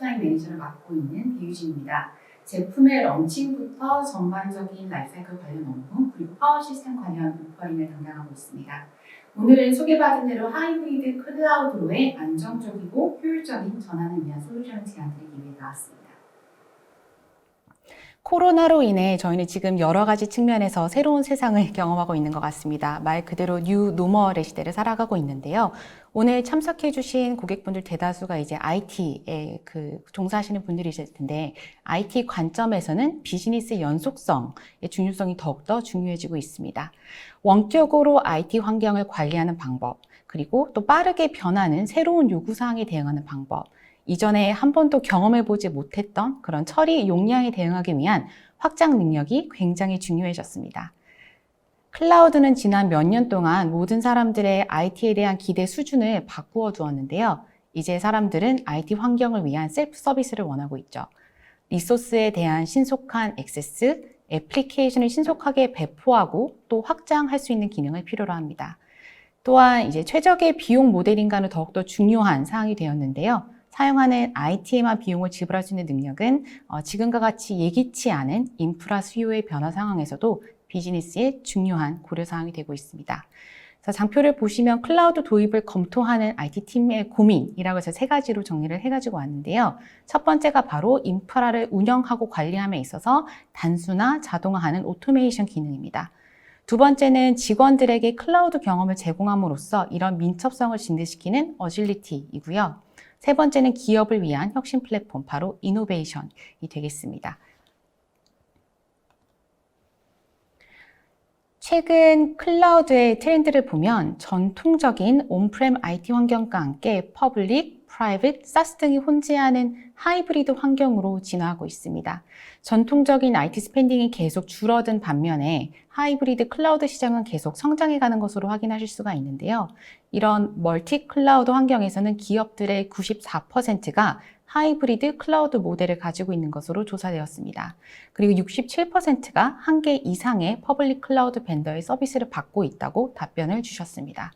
라인 매니저를 맡고 있는 배유진입니다. 제품의 런칭부터 전반적인 라이프사이클 관련 업무 그리고 파워 시스템 관련 오퍼링을 담당하고 있습니다. 오늘은 소개받은 대로 하이브리드 클라우드로의 안정적이고 효율적인 전환을 위한 솔루션을 제안드리기 위해 나왔습니다. 코로나로 인해 저희는 지금 여러 가지 측면에서 새로운 세상을 경험하고 있는 것 같습니다. 말 그대로 뉴 노멀의 시대를 살아가고 있는데요. 오늘 참석해 주신 고객분들 대다수가 이제 IT에 그 종사하시는 분들이실 텐데, IT 관점에서는 비즈니스 연속성의 중요성이 더욱더 중요해지고 있습니다. 원격으로 IT 환경을 관리하는 방법, 그리고 또 빠르게 변하는 새로운 요구사항에 대응하는 방법, 이전에 한 번도 경험해보지 못했던 그런 처리 용량에 대응하기 위한 확장 능력이 굉장히 중요해졌습니다. 클라우드는 지난 몇 년 동안 모든 사람들의 IT에 대한 기대 수준을 바꾸어 두었는데요. 이제 사람들은 IT 환경을 위한 셀프 서비스를 원하고 있죠. 리소스에 대한 신속한 액세스, 애플리케이션을 신속하게 배포하고 또 확장할 수 있는 기능을 필요로 합니다. 또한 이제 최적의 비용 모델인가는 더욱더 중요한 사항이 되었는데요. 사용하는 IT에만 비용을 지불할 수 있는 능력은 어, 지금과 같이 예기치 않은 인프라 수요의 변화 상황에서도 비즈니스의 중요한 고려사항이 되고 있습니다. 그래서 장표를 보시면 클라우드 도입을 검토하는 IT팀의 고민이라고 해서 세 가지로 정리를 해가지고 왔는데요. 첫 번째가 바로 인프라를 운영하고 관리함에 있어서 단순화, 자동화하는 오토메이션 기능입니다. 두 번째는 직원들에게 클라우드 경험을 제공함으로써 이런 민첩성을 증대시키는 어질리티이고요. 세 번째는 기업을 위한 혁신 플랫폼, 바로 이노베이션이 되겠습니다. 최근 클라우드의 트렌드를 보면 전통적인 온프렘 IT 환경과 함께 퍼블릭, 프라이빗, 사스 등이 혼재하는 하이브리드 환경으로 진화하고 있습니다. 전통적인 IT 스pen딩이 계속 줄어든 반면에 하이브리드 클라우드 시장은 계속 성장해가는 것으로 확인하실 수가 있는데요. 이런 멀티 클라우드 환경에서는 기업들의 94%가 하이브리드 클라우드 모델을 가지고 있는 것으로 조사되었습니다. 그리고 67%가 한 개 이상의 퍼블릭 클라우드 벤더의 서비스를 받고 있다고 답변을 주셨습니다.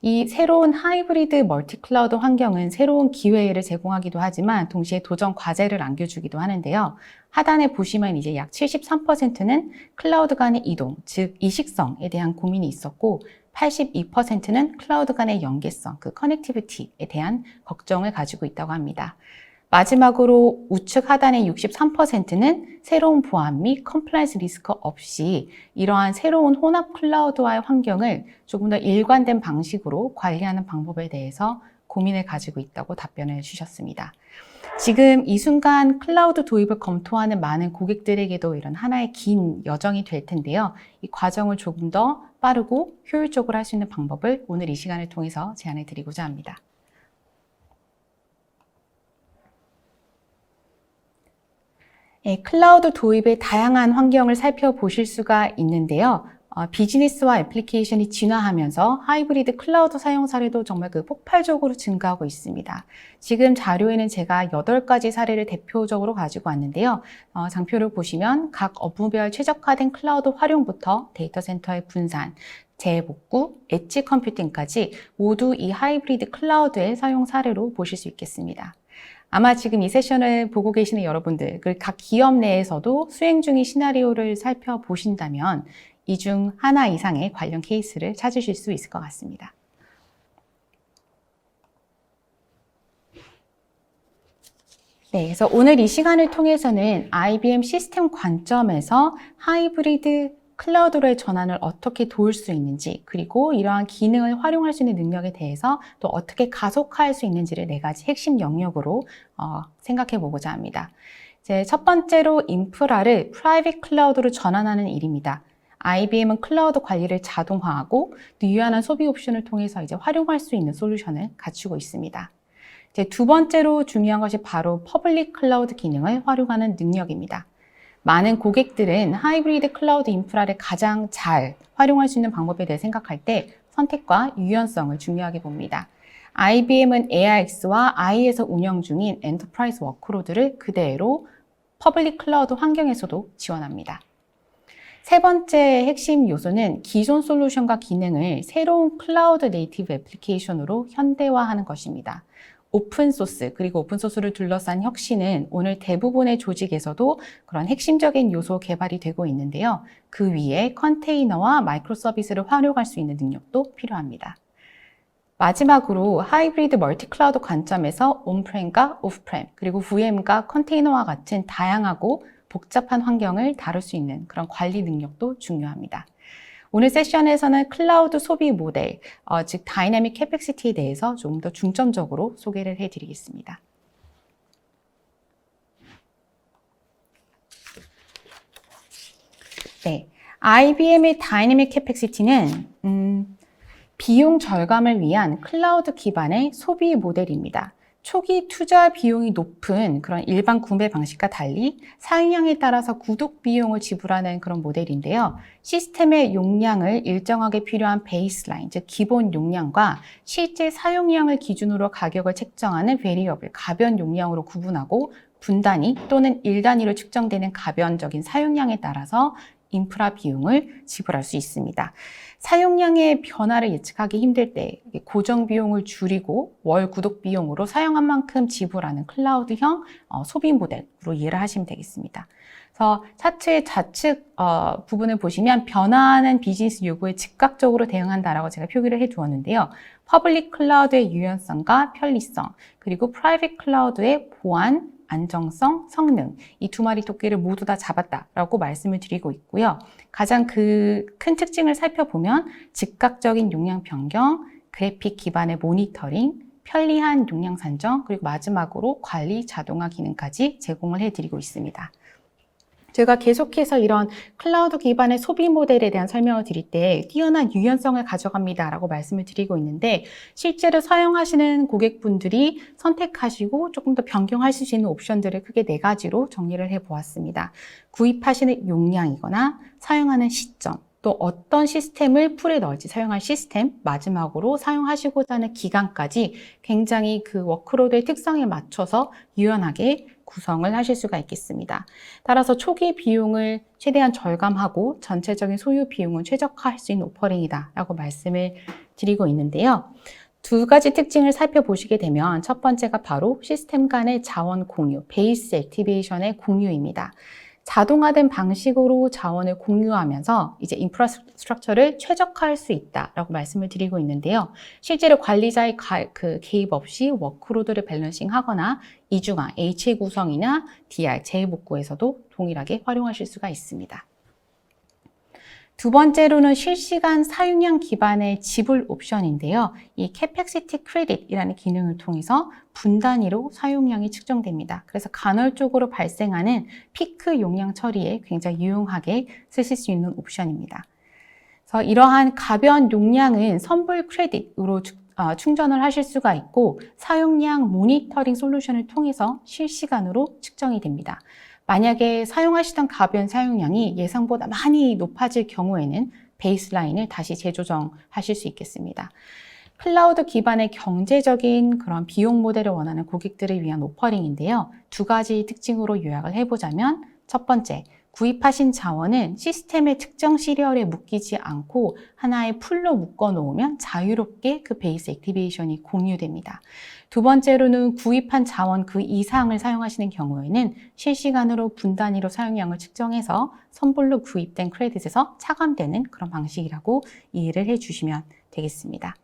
이 새로운 하이브리드 멀티 클라우드 환경은 새로운 기회를 제공하기도 하지만 동시에 도전 과제를 안겨주기도 하는데요. 하단에 보시면 이제 약 73%는 클라우드 간의 이동, 즉 이식성에 대한 고민이 있었고 82%는 클라우드 간의 연계성, 그 커넥티비티에 대한 걱정을 가지고 있다고 합니다. 마지막으로 우측 하단의 63%는 새로운 보안 및 컴플라이언스 리스크 없이 이러한 새로운 혼합 클라우드와의 환경을 조금 더 일관된 방식으로 관리하는 방법에 대해서 고민을 가지고 있다고 답변을 주셨습니다. 지금 이 순간 클라우드 도입을 검토하는 많은 고객들에게도 이런 하나의 긴 여정이 될 텐데요. 이 과정을 조금 더 빠르고 효율적으로 할 수 있는 방법을 오늘 이 시간을 통해서 제안해 드리고자 합니다. 클라우드 도입의 다양한 환경을 살펴보실 수가 있는데요. 어, 비즈니스와 애플리케이션이 진화하면서 하이브리드 클라우드 사용 사례도 정말 그 폭발적으로 증가하고 있습니다. 지금 자료에는 제가 8가지 사례를 대표적으로 가지고 왔는데요. 어, 장표를 보시면 각 업무별 최적화된 클라우드 활용부터 데이터 센터의 분산, 재복구, 엣지 컴퓨팅까지 모두 이 하이브리드 클라우드의 사용 사례로 보실 수 있겠습니다. 아마 지금 이 세션을 보고 계시는 여러분들, 각 기업 내에서도 수행 중인 시나리오를 살펴보신다면 이 중 하나 이상의 관련 케이스를 찾으실 수 있을 것 같습니다. 네, 그래서 오늘 이 시간을 통해서는 IBM 시스템 관점에서 하이브리드 클라우드로의 전환을 어떻게 도울 수 있는지, 그리고 이러한 기능을 활용할 수 있는 능력에 대해서 또 어떻게 가속화할 수 있는지를 네 가지 핵심 영역으로 어, 생각해 보고자 합니다. 이제 첫 번째로 인프라를 프라이빗 클라우드로 전환하는 일입니다. IBM은 클라우드 관리를 자동화하고 유연한 소비 옵션을 통해서 이제 활용할 수 있는 솔루션을 갖추고 있습니다. 이제 두 번째로 중요한 것이 바로 퍼블릭 클라우드 기능을 활용하는 능력입니다. 많은 고객들은 하이브리드 클라우드 인프라를 가장 잘 활용할 수 있는 방법에 대해 생각할 때 선택과 유연성을 중요하게 봅니다. IBM은 AIX와 I에서 운영 중인 엔터프라이즈 워크로드를 그대로 퍼블릭 클라우드 환경에서도 지원합니다. 세 번째 핵심 요소는 기존 솔루션과 기능을 새로운 클라우드 네이티브 애플리케이션으로 현대화하는 것입니다. 오픈소스, 그리고 오픈소스를 둘러싼 혁신은 오늘 대부분의 조직에서도 그런 핵심적인 요소 개발이 되고 있는데요. 그 위에 컨테이너와 마이크로 서비스를 활용할 수 있는 능력도 필요합니다. 마지막으로 하이브리드 멀티 클라우드 관점에서 온프렘과 오프프렘, 그리고 VM과 컨테이너와 같은 다양하고 복잡한 환경을 다룰 수 있는 그런 관리 능력도 중요합니다. 오늘 세션에서는 클라우드 소비 모델, 어, 즉 다이내믹 캐팩시티에 대해서 좀 더 중점적으로 소개를 해드리겠습니다. 네, IBM의 다이내믹 캐팩시티는 음, 비용 절감을 위한 클라우드 기반의 소비 모델입니다. 초기 투자 비용이 높은 그런 일반 구매 방식과 달리 사용량에 따라서 구독 비용을 지불하는 그런 모델인데요. 시스템의 용량을 일정하게 필요한 베이스라인, 즉 기본 용량과 실제 사용량을 기준으로 가격을 책정하는 베리어블, 가변 용량으로 구분하고 분단위 또는 일 단위로 측정되는 가변적인 사용량에 따라서 인프라 비용을 지불할 수 있습니다. 사용량의 변화를 예측하기 힘들 때 고정 비용을 줄이고 월 구독 비용으로 사용한 만큼 지불하는 클라우드형 어, 소비 모델로 이해를 하시면 되겠습니다. 그래서 차트의 좌측 어, 부분을 보시면 변화하는 비즈니스 요구에 즉각적으로 대응한다라고 제가 표기를 해 두었는데요. 퍼블릭 클라우드의 유연성과 편리성, 그리고 프라이빗 클라우드의 보안, 안정성, 성능 이 두 마리 토끼를 모두 다 잡았다라고 말씀을 드리고 있고요. 가장 그 큰 특징을 살펴보면 즉각적인 용량 변경, 그래픽 기반의 모니터링, 편리한 용량 산정, 그리고 마지막으로 관리 자동화 기능까지 제공을 해드리고 있습니다. 제가 계속해서 이런 클라우드 기반의 소비 모델에 대한 설명을 드릴 때 뛰어난 유연성을 가져갑니다라고 말씀을 드리고 있는데 실제로 사용하시는 고객분들이 선택하시고 조금 더 변경하실 수 있는 옵션들을 크게 네 가지로 정리를 해 보았습니다. 구입하시는 용량이거나 사용하는 시점, 또 어떤 시스템을 풀에 넣을지 사용할 시스템, 마지막으로 사용하시고자 하는 기간까지 굉장히 그 워크로드의 특성에 맞춰서 유연하게 구성을 하실 수가 있겠습니다. 따라서 초기 비용을 최대한 절감하고 전체적인 소유 비용은 최적화할 수 있는 오퍼링이다 라고 말씀을 드리고 있는데요. 두 가지 특징을 살펴보시게 되면 첫 번째가 바로 시스템 간의 자원 공유, 베이스 액티베이션의 공유입니다. 자동화된 방식으로 자원을 공유하면서 이제 인프라스트럭처를 최적화할 수 있다라고 말씀을 드리고 있는데요. 실제로 관리자의 가, 그 개입 없이 워크로드를 밸런싱하거나 이중화, HA 구성이나 DR 재복구에서도 동일하게 활용하실 수가 있습니다. 두 번째로는 실시간 사용량 기반의 지불 옵션인데요. 이 캐팩시티 크레딧이라는 기능을 통해서 분단위로 사용량이 측정됩니다. 그래서 간헐적으로 발생하는 피크 용량 처리에 굉장히 유용하게 쓰실 수 있는 옵션입니다. 그래서 이러한 가변 용량은 선불 크레딧으로 어, 충전을 하실 수가 있고 사용량 모니터링 솔루션을 통해서 실시간으로 측정이 됩니다. 만약에 사용하시던 가변 사용량이 예상보다 많이 높아질 경우에는 베이스라인을 다시 재조정하실 수 있겠습니다. 클라우드 기반의 경제적인 그런 비용 모델을 원하는 고객들을 위한 오퍼링인데요. 두 가지 특징으로 요약을 해보자면 첫 번째, 구입하신 자원은 시스템의 특정 시리얼에 묶이지 않고 하나의 풀로 묶어 놓으면 자유롭게 그 베이스 액티베이션이 공유됩니다. 두 번째로는 구입한 자원 그 이상을 사용하시는 경우에는 실시간으로 분단위로 사용량을 측정해서 선불로 구입된 크레딧에서 차감되는 그런 방식이라고 이해를 해 주시면 되겠습니다.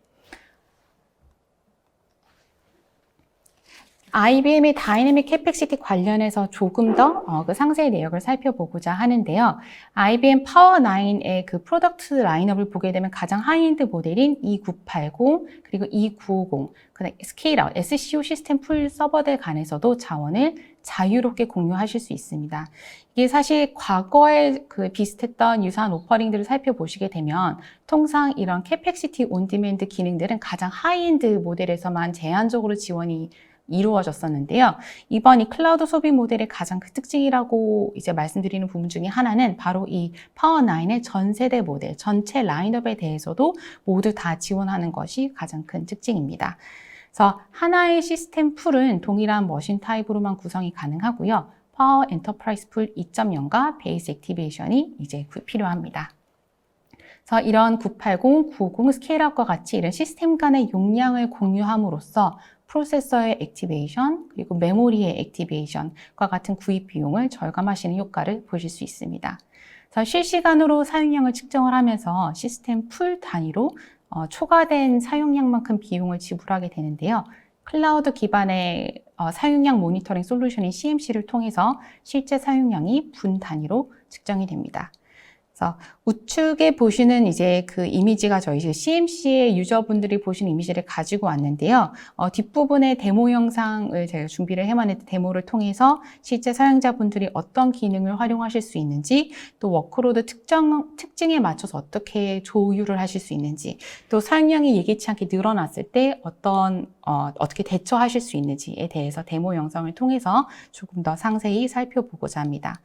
IBM의 다이내믹 캐팩시티 관련해서 조금 더그 어, 상세히 내역을 살펴보고자 하는데요. IBM 파워9의 그 프로덕트 라인업을 보게 되면 가장 하이엔드 모델인 E980 그리고 E950 그다음 스케일아웃 SCO 시스템 풀 서버들 간에서도 자원을 자유롭게 공유하실 수 있습니다. 이게 사실 과거에 그 비슷했던 유사한 오퍼링들을 살펴보시게 되면 통상 이런 캐팩시티 온디맨드 기능들은 가장 하이엔드 모델에서만 제한적으로 지원이 이루어졌었는데요. 이번 이 클라우드 소비 모델의 가장 그 특징이라고 이제 말씀드리는 부분 중에 하나는 바로 이 파워9의 전 세대 모델, 전체 라인업에 대해서도 모두 다 지원하는 것이 가장 큰 특징입니다. 그래서 하나의 시스템 풀은 동일한 머신 타입으로만 구성이 가능하고요. 파워 엔터프라이즈 풀 2.0과 베이스 액티베이션이 이제 구- 필요합니다. 그래서 이런 980, 90 스케일업과 같이 이런 시스템 간의 용량을 공유함으로써 프로세서의 액티베이션 그리고 메모리의 액티베이션과 같은 구입 비용을 절감하시는 효과를 보실 수 있습니다. 실시간으로 사용량을 측정을 하면서 시스템 풀 단위로 어, 초과된 사용량만큼 비용을 지불하게 되는데요. 클라우드 기반의 어, 사용량 모니터링 솔루션인 CMC를 통해서 실제 사용량이 분 단위로 측정이 됩니다. 그래서 우측에 보시는 이제 그 이미지가 저희 CMC의 유저분들이 보시는 이미지를 가지고 왔는데요. 어, 뒷부분에 데모 영상을 제가 준비를 해봤는데 데모를 통해서 실제 사용자분들이 어떤 기능을 활용하실 수 있는지 또 워크로드 특정, 특징에 맞춰서 어떻게 조율을 하실 수 있는지 또 사용량이 예기치 않게 늘어났을 때 어떤 어, 어떻게 대처하실 수 있는지에 대해서 데모 영상을 통해서 조금 더 상세히 살펴보고자 합니다.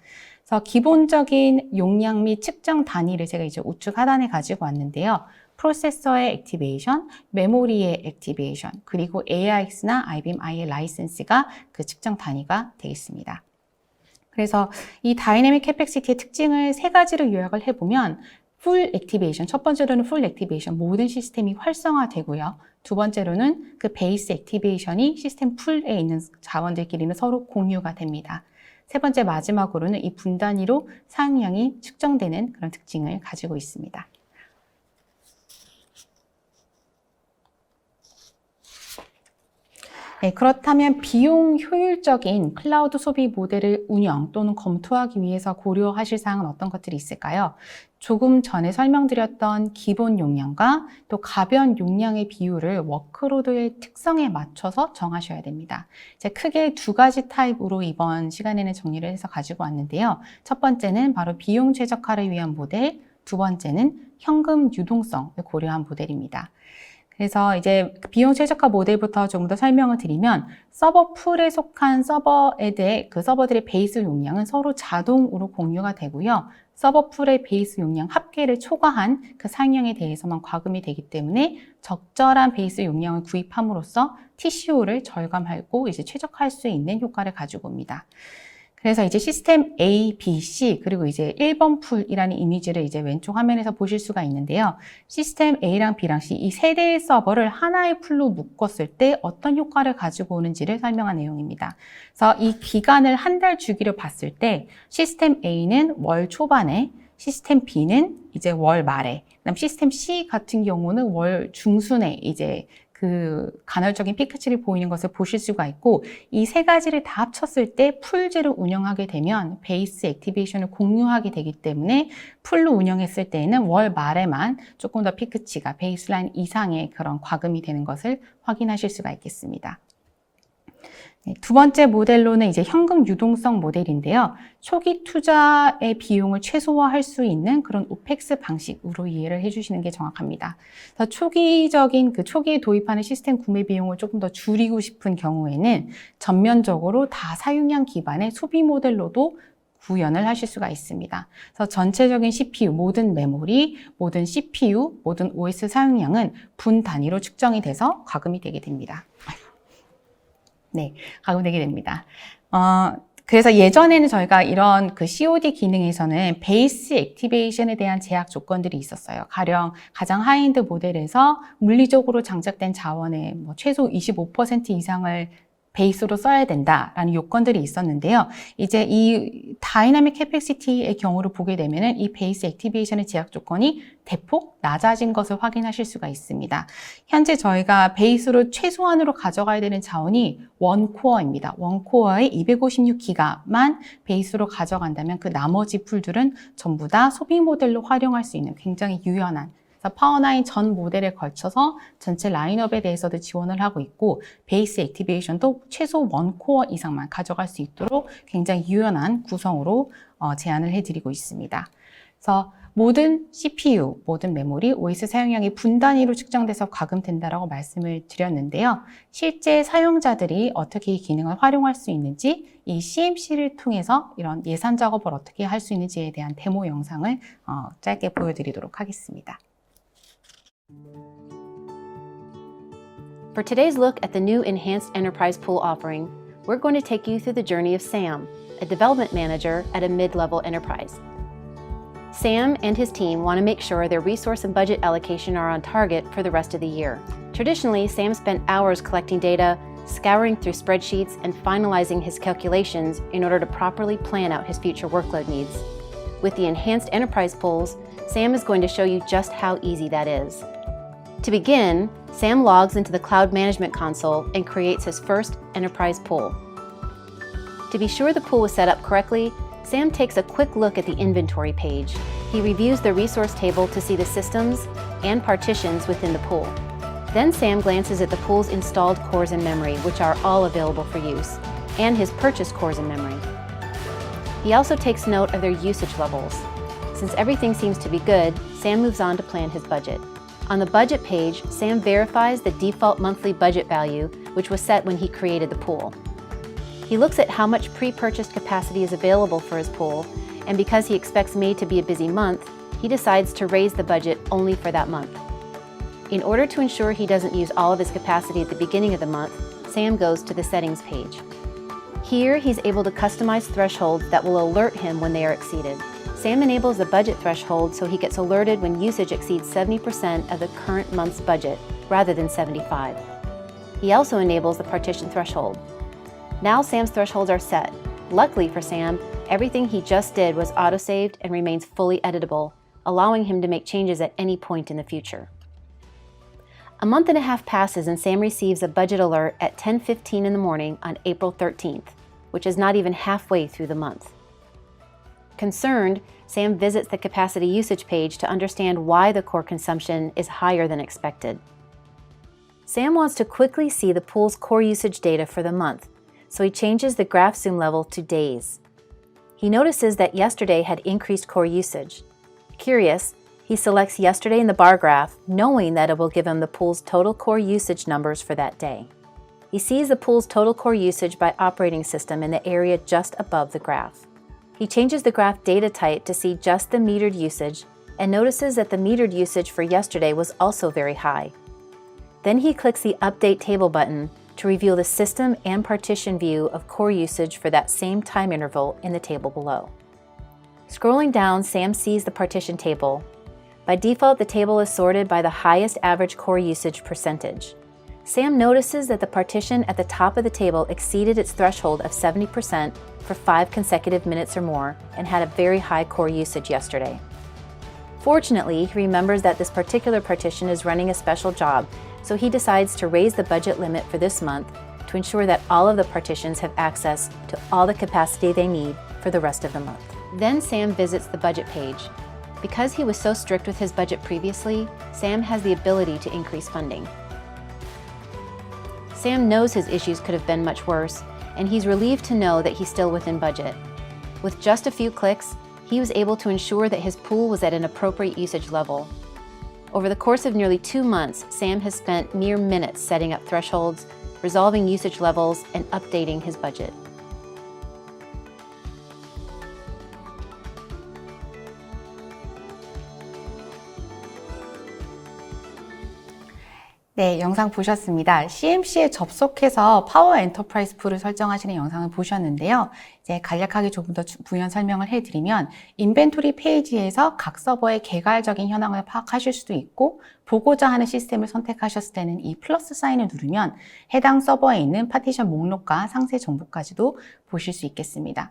그래서 기본적인 용량 및 측정 단위를 제가 이제 우측 하단에 가지고 왔는데요. 프로세서의 액티베이션, 메모리의 액티베이션, 그리고 AIX나 IBM IL 라이센스가 그 측정 단위가 되겠습니다. 그래서 이 다이내믹 캐팩시티의 특징을 세 가지로 요약을 해보면 풀 액티베이션, 첫 번째로는 풀 액티베이션, 모든 시스템이 활성화되고요. 두 번째로는 그 베이스 액티베이션이 시스템 풀에 있는 자원들끼리는 서로 공유가 됩니다. 세 번째 마지막으로는 이 분단위로 사용량이 측정되는 그런 특징을 가지고 있습니다. 네, 그렇다면 비용 효율적인 클라우드 소비 모델을 운영 또는 검토하기 위해서 고려하실 사항은 어떤 것들이 있을까요? 조금 전에 설명드렸던 기본 용량과 또 가변 용량의 비율을 워크로드의 특성에 맞춰서 정하셔야 됩니다. 이제 크게 두 가지 타입으로 이번 시간에는 정리를 해서 가지고 왔는데요. 첫 번째는 바로 비용 최적화를 위한 모델, 두 번째는 현금 유동성을 고려한 모델입니다. 그래서 이제 비용 최적화 모델부터 조금 더 설명을 드리면 서버 풀에 속한 서버에 대해 그 서버들의 베이스 용량은 서로 자동으로 공유가 되고요. 서버 풀의 베이스 용량 합계를 초과한 그 사용량에 대해서만 과금이 되기 때문에 적절한 베이스 용량을 구입함으로써 TCO를 절감하고 이제 최적화할 수 있는 효과를 가지고 옵니다. 그래서 이제 시스템 A, B, C 그리고 이제 1번 풀이라는 이미지를 이제 왼쪽 화면에서 보실 수가 있는데요. 시스템 A랑 B랑 C 이 세 대의 서버를 하나의 풀로 묶었을 때 어떤 효과를 가지고 오는지를 설명한 내용입니다. 그래서 이 기간을 한 달 주기로 봤을 때 시스템 A는 월 초반에 시스템 B는 이제 월 말에 그다음 시스템 C 같은 경우는 월 중순에 이제 그 간헐적인 피크치를 보이는 것을 보실 수가 있고 이 세 가지를 다 합쳤을 때 풀제로 운영하게 되면 베이스 액티베이션을 공유하게 되기 때문에 풀로 운영했을 때에는 월 말에만 조금 더 피크치가 베이스라인 이상의 그런 과금이 되는 것을 확인하실 수가 있겠습니다. 네, 두 번째 모델로는 이제 현금 유동성 모델인데요. 초기 투자의 비용을 최소화할 수 있는 그런 오펙스 방식으로 이해를 해주시는 게 정확합니다. 그래서 초기적인 그 초기에 도입하는 시스템 구매 비용을 조금 더 줄이고 싶은 경우에는 전면적으로 다 사용량 기반의 소비 모델로도 구현을 하실 수가 있습니다. 그래서 전체적인 CPU, 모든 메모리, 모든 CPU, 모든 OS 사용량은 분 단위로 측정이 돼서 과금이 되게 됩니다. 네, 가공되게 됩니다. 어, 그래서 예전에는 저희가 이런 그 COD 기능에서는 베이스 액티베이션에 대한 제약 조건들이 있었어요. 가령 가장 하이엔드 모델에서 물리적으로 장착된 자원의 뭐 최소 25% 이상을 베이스로 써야 된다라는 요건들이 있었는데요. 이제 이 다이나믹 캐패시티의 경우를 보게 되면은 이 베이스 액티베이션의 제약 조건이 대폭 낮아진 것을 확인하실 수가 있습니다. 현재 저희가 베이스로 최소한으로 가져가야 되는 자원이 원 코어입니다. 원 코어의 256기가만 베이스로 가져간다면 그 나머지 풀들은 전부 다 소비 모델로 활용할 수 있는 굉장히 유연한 파워9 전 모델에 걸쳐서 전체 라인업에 대해서도 지원을 하고 있고 베이스 액티베이션도 최소 원코어 이상만 가져갈 수 있도록 굉장히 유연한 구성으로 어, 제안을 해드리고 있습니다. 그래서 모든 CPU, 모든 메모리, OS 사용량이 분 단위로 측정돼서 과금된다라고 말씀을 드렸는데요. 실제 사용자들이 어떻게 이 기능을 활용할 수 있는지 이 CMC를 통해서 이런 예산 작업을 어떻게 할 수 있는지에 대한 데모 영상을 어, 짧게 보여드리도록 하겠습니다. For today's look at the new Enhanced Enterprise Pool offering, we're going to take you through the journey of Sam, a development manager at a mid level enterprise. Sam and his team want to make sure their resource and budget allocation are on target for the rest of the year. Traditionally, Sam spent hours collecting data, scouring through spreadsheets, and finalizing his calculations in order to properly plan out his future workload needs. With the enhanced enterprise pools, Sam is going to show you just how easy that is. To begin, Sam logs into the Cloud Management Console and creates his first enterprise pool. To be sure the pool was set up correctly, Sam takes a quick look at the inventory page. He reviews the resource table to see the systems and partitions within the pool. Then Sam glances at the pool's installed cores in memory, which are all available for use, and his purchased cores in memory. He also takes note of their usage levels. Since everything seems to be good, Sam moves on to plan his budget. On the budget page, Sam verifies the default monthly budget value, which was set when he created the pool. He looks at how much pre purchased capacity is available for his pool, and because he expects May to be a busy month, he decides to raise the budget only for that month. In order to ensure he doesn't use all of his capacity at the beginning of the month, Sam goes to the settings page. Here, he's able to customize thresholds that will alert him when they are exceeded. Sam enables the budget threshold so he gets alerted when usage exceeds 70% of the current month's budget rather than 75. He also enables the partition threshold. Now Sam's thresholds are set. Luckily for Sam, everything he just did was autosaved and remains fully editable, allowing him to make changes at any point in the future. A month and a half passes and Sam receives a budget alert at 10:15 in the morning on April 13th, which is not even halfway through the month. Concerned, Sam visits the capacity usage page to understand why the core consumption is higher than expected. Sam wants to quickly see the pool's core usage data for the month, so he changes the graph zoom level to days. He notices that yesterday had increased core usage. Curious, he selects yesterday in the bar graph, knowing that it will give him the pool's total core usage numbers for that day. He sees the pool's total core usage by operating system in the area just above the graph. He changes the graph data type to see just the metered usage and notices that the metered usage for yesterday was also very high. Then he clicks the Update Table button to reveal the system and partition view of core usage for that same time interval in the table below. Scrolling down, Sam sees the partition table. By default, the table is sorted by the highest average core usage percentage. Sam notices that the partition at the top of the table exceeded its threshold of 70% for five consecutive minutes or more and had a very high core usage yesterday. Fortunately, he remembers that this particular partition is running a special job, so he decides to raise the budget limit for this month to ensure that all of the partitions have access to all the capacity they need for the rest of the month. Then Sam visits the budget page. Because he was so strict with his budget previously, Sam has the ability to increase funding. Sam knows his issues could have been much worse, and he's relieved to know that he's still within budget. With just a few clicks, he was able to ensure that his pool was at an appropriate usage level. Over the course of nearly two months, Sam has spent mere minutes setting up thresholds, resolving usage levels, and updating his budget. 네, 영상 보셨습니다. CMC에 접속해서 파워 엔터프라이즈 풀을 설정하시는 영상을 보셨는데요. 이제 간략하게 조금 더 부연 설명을 해드리면 인벤토리 페이지에서 각 서버의 개괄적인 현황을 파악하실 수도 있고 보고자 하는 시스템을 선택하셨을 때는 이 플러스 사인을 누르면 해당 서버에 있는 파티션 목록과 상세 정보까지도 보실 수 있겠습니다.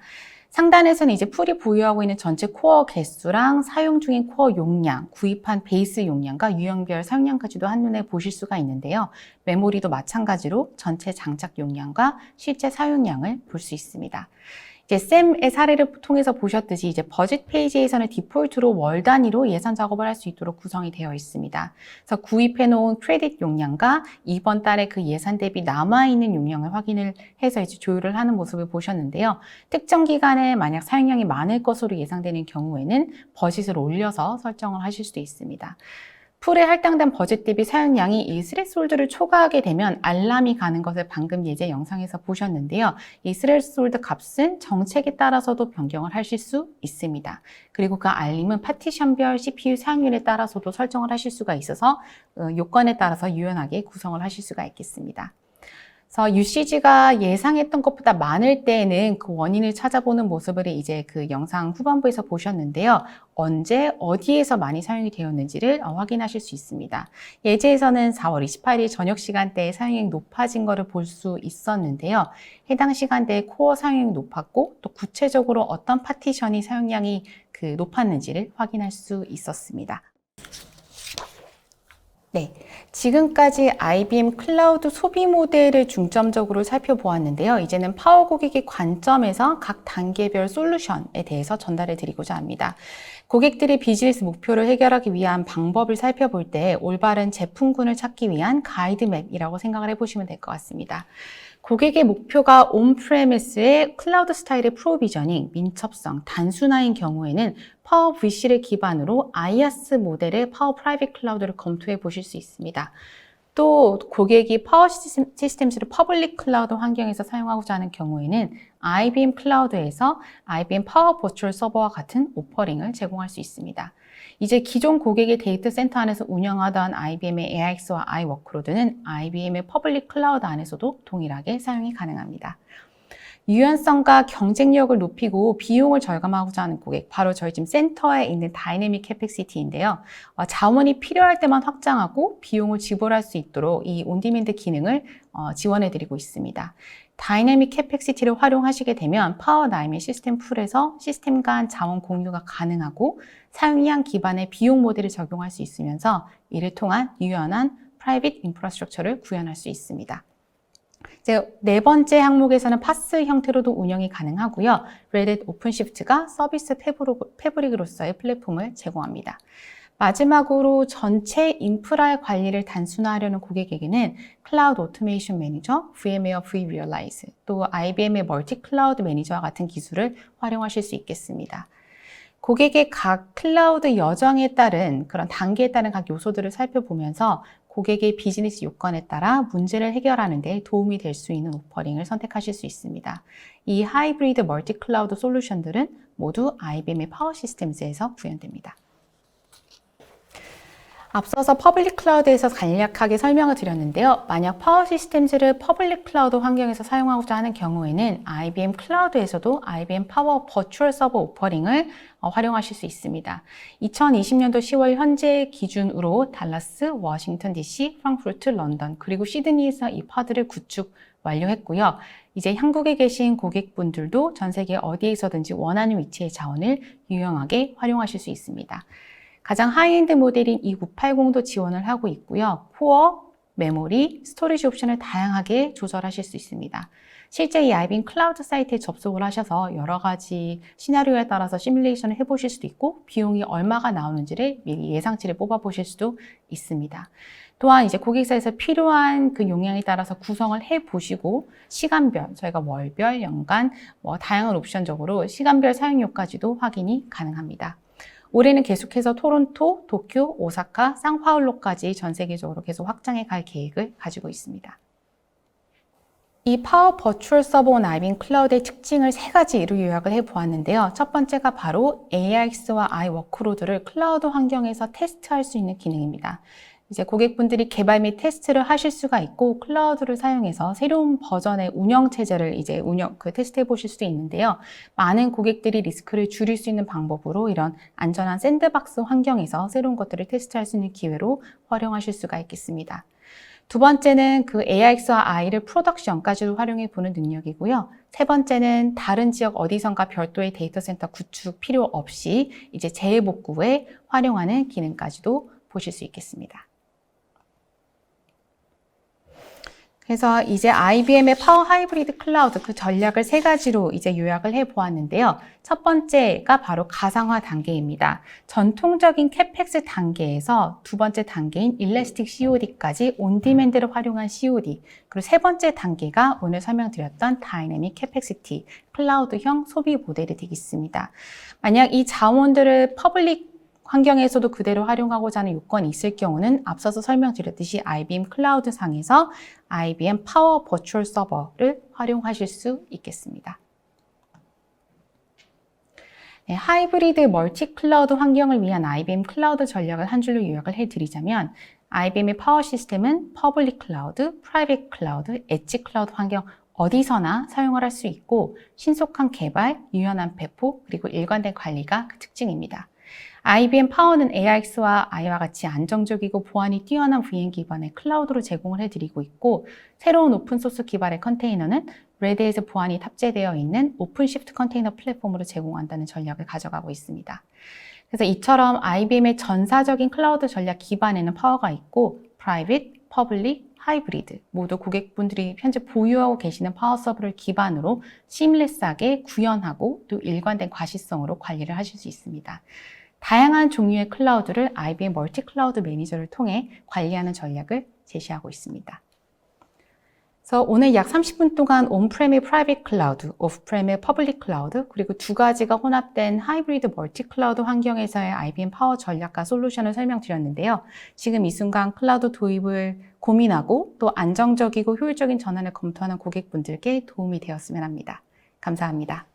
상단에서는 이제 풀이 보유하고 있는 전체 코어 개수랑 사용 중인 코어 용량, 구입한 베이스 용량과 유형별 사용량까지도 한눈에 보실 수가 있는데요. 메모리도 마찬가지로 전체 장착 용량과 실제 사용량을 볼 수 있습니다. 이제 쌤의 사례를 통해서 보셨듯이 이제 버짓 페이지에서는 디폴트로 월 단위로 예산 작업을 할 수 있도록 구성이 되어 있습니다. 그래서 구입해 놓은 크레딧 용량과 이번 달에 그 예산 대비 남아 있는 용량을 확인을 해서 이제 조율을 하는 모습을 보셨는데요. 특정 기간에 만약 사용량이 많을 것으로 예상되는 경우에는 버짓을 올려서 설정을 하실 수도 있습니다. 풀에 할당된 버짓 대비 사용량이 이 스레스홀드를 초과하게 되면 알람이 가는 것을 방금 예제 영상에서 보셨는데요. 이 스레스홀드 값은 정책에 따라서도 변경을 하실 수 있습니다. 그리고 그 알림은 파티션별 CPU 사용률에 따라서도 설정을 하실 수가 있어서 어, 요건에 따라서 유연하게 구성을 하실 수가 있겠습니다. 그래서 UCG가 예상했던 것보다 많을 때에는 그 원인을 찾아보는 모습을 이제 그 영상 후반부에서 보셨는데요. 언제, 어디에서 많이 사용이 되었는지를 어, 확인하실 수 있습니다. 예제에서는 4월 28일 저녁 시간대에 사용량이 높아진 것을 볼 수 있었는데요. 해당 시간대에 코어 사용량이 높았고 또 구체적으로 어떤 파티션이 사용량이 그 높았는지를 확인할 수 있었습니다. 네. 지금까지 IBM 클라우드 소비 모델을 중점적으로 살펴보았는데요. 이제는 파워 고객의 관점에서 각 단계별 솔루션에 대해서 전달해 드리고자 합니다. 고객들이 비즈니스 목표를 해결하기 위한 방법을 살펴볼 때 올바른 제품군을 찾기 위한 가이드맵이라고 생각을 해보시면 될 것 같습니다. 고객의 목표가 온프레미스의 클라우드 스타일의 프로비저닝, 민첩성, 단순화인 경우에는 파워 VC를 기반으로 IaaS 모델의 파워 프라이빗 클라우드를 검토해 보실 수 있습니다. 또 고객이 파워 시스템, 시스템스를 퍼블릭 클라우드 환경에서 사용하고자 하는 경우에는 IBM 클라우드에서 IBM 파워 버추얼 서버와 같은 오퍼링을 제공할 수 있습니다. 이제 기존 고객의 데이터 센터 안에서 운영하던 IBM의 AIX와 iWork로드는 IBM의 퍼블릭 클라우드 안에서도 동일하게 사용이 가능합니다. 유연성과 경쟁력을 높이고 비용을 절감하고자 하는 고객, 바로 저희 지금 센터에 있는 다이내믹 캐팩시티인데요. 어, 자원이 필요할 때만 확장하고 비용을 지불할 수 있도록 이 온디맨드 기능을 어, 지원해드리고 있습니다. 다이내믹 캐팩시티를 활용하시게 되면 파워나임의 시스템 풀에서 시스템 간 자원 공유가 가능하고 사용량 기반의 비용 모델을 적용할 수 있으면서 이를 통한 유연한 프라이빗 인프라스트럭처를 구현할 수 있습니다. 이제 네 번째 항목에서는 파스 형태로도 운영이 가능하고요. 레딧 오픈시프트가 서비스 패브릭으로서의 플랫폼을 제공합니다. 마지막으로 전체 인프라의 관리를 단순화하려는 고객에게는 클라우드 오토메이션 매니저, VMware vRealize, 또 IBM의 멀티 클라우드 매니저와 같은 기술을 활용하실 수 있겠습니다. 고객의 각 클라우드 여정에 따른 그런 단계에 따른 각 요소들을 살펴보면서 고객의 비즈니스 요건에 따라 문제를 해결하는 데 도움이 될 수 있는 오퍼링을 선택하실 수 있습니다. 이 하이브리드 멀티 클라우드 솔루션들은 모두 IBM의 파워 시스템즈에서 구현됩니다. 앞서서 퍼블릭 클라우드에서 간략하게 설명을 드렸는데요. 만약 파워 시스템즈를 퍼블릭 클라우드 환경에서 사용하고자 하는 경우에는 IBM 클라우드에서도 IBM 파워 버추얼 서버 오퍼링을 어, 활용하실 수 있습니다. 2020년도 10월 현재 기준으로 달라스, 워싱턴 DC, 프랑크푸르트, 런던, 그리고 시드니에서 이 파드를 구축 완료했고요. 이제 한국에 계신 고객분들도 전 세계 어디에서든지 원하는 위치의 자원을 유용하게 활용하실 수 있습니다. 가장 하이엔드 모델인 2980도 지원을 하고 있고요. 코어, 메모리, 스토리지 옵션을 다양하게 조절하실 수 있습니다. 실제 이 아이빈 클라우드 사이트에 접속을 하셔서 여러 가지 시나리오에 따라서 시뮬레이션을 해보실 수도 있고 비용이 얼마가 나오는지를 미리 예상치를 뽑아보실 수도 있습니다. 또한 이제 고객사에서 필요한 그 용량에 따라서 구성을 해 보시고 시간별, 저희가 월별, 연간, 뭐 다양한 옵션적으로 시간별 사용료까지도 확인이 가능합니다. 올해는 계속해서 토론토, 도쿄, 오사카, 상파울로까지 전 세계적으로 계속 확장해 갈 계획을 가지고 있습니다. 이 파워 버추얼 서버 온 아이빈 클라우드의 특징을 세 가지로 요약을 해 보았는데요. 첫 번째가 바로 AIX와 iWork로드를 클라우드 환경에서 테스트할 수 있는 기능입니다. 이제 고객분들이 개발 및 테스트를 하실 수가 있고 클라우드를 사용해서 새로운 버전의 운영 체제를 이제 운영 그 테스트해 보실 수도 있는데요. 많은 고객들이 리스크를 줄일 수 있는 방법으로 이런 안전한 샌드박스 환경에서 새로운 것들을 테스트할 수 있는 기회로 활용하실 수가 있겠습니다. 두 번째는 그 AIX와 I를 프로덕션까지도 활용해 보는 능력이고요. 세 번째는 다른 지역 어디선가 별도의 데이터 센터 구축 필요 없이 이제 재해 복구에 활용하는 기능까지도 보실 수 있겠습니다. 그래서 이제 IBM의 파워 하이브리드 클라우드 그 전략을 세 가지로 이제 요약을 해 보았는데요. 첫 번째가 바로 가상화 단계입니다. 전통적인 캐펙스 단계에서 두 번째 단계인 일레스틱 COD까지 온디맨드를 활용한 COD. 그리고 세 번째 단계가 오늘 설명드렸던 다이내믹 캐펙시티 클라우드형 소비 모델이 되겠습니다. 만약 이 자원들을 퍼블릭 환경에서도 그대로 활용하고자 하는 요건이 있을 경우는 앞서서 설명드렸듯이 IBM 클라우드 상에서 IBM 파워 버추얼 서버를 활용하실 수 있겠습니다. 네, 하이브리드 멀티 클라우드 환경을 위한 IBM 클라우드 전략을 한 줄로 요약을 해드리자면 IBM의 파워 시스템은 퍼블릭 클라우드, 프라이빗 클라우드, 엣지 클라우드 환경 어디서나 사용을 할 수 있고 신속한 개발, 유연한 배포, 그리고 일관된 관리가 그 특징입니다. IBM 파워는 AIX와 I와 같이 안정적이고 보안이 뛰어난 VM 기반의 클라우드로 제공을 해드리고 있고 새로운 오픈소스 기반의 컨테이너는 레드에서 보안이 탑재되어 있는 오픈시프트 컨테이너 플랫폼으로 제공한다는 전략을 가져가고 있습니다. 그래서 이처럼 IBM의 전사적인 클라우드 전략 기반에는 파워가 있고 프라이빗, 퍼블릭, 하이브리드 모두 고객분들이 현재 보유하고 계시는 파워 서버를 기반으로 시밀레스하게 구현하고 또 일관된 과시성으로 관리를 하실 수 있습니다. 다양한 종류의 클라우드를 IBM 멀티 클라우드 매니저를 통해 관리하는 전략을 제시하고 있습니다. 그래서 오늘 약 30분 동안 온프레미의 프라이빗 클라우드, 오프프레미의 퍼블릭 클라우드, 그리고 두 가지가 혼합된 하이브리드 멀티 클라우드 환경에서의 IBM 파워 전략과 솔루션을 설명드렸는데요. 지금 이 순간 클라우드 도입을 고민하고 또 안정적이고 효율적인 전환을 검토하는 고객분들께 도움이 되었으면 합니다. 감사합니다.